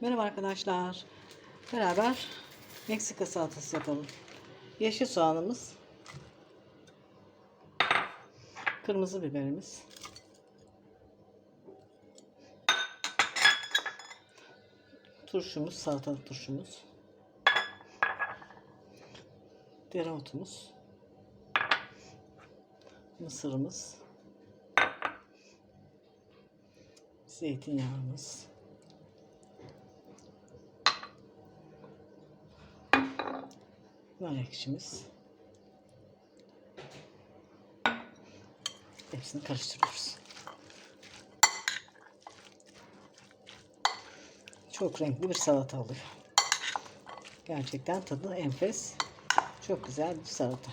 Merhaba arkadaşlar. Beraber Meksika salatası yapalım. Yeşil soğanımız. Kırmızı biberimiz. Turşumuz, salatalık turşumuz. Dereotumuz. Mısırımız. Zeytinyağımız. Nar ekşimiz. Hepsini karıştırıyoruz. Çok renkli bir salata oluyor. Gerçekten tadı enfes. Çok güzel bir salata.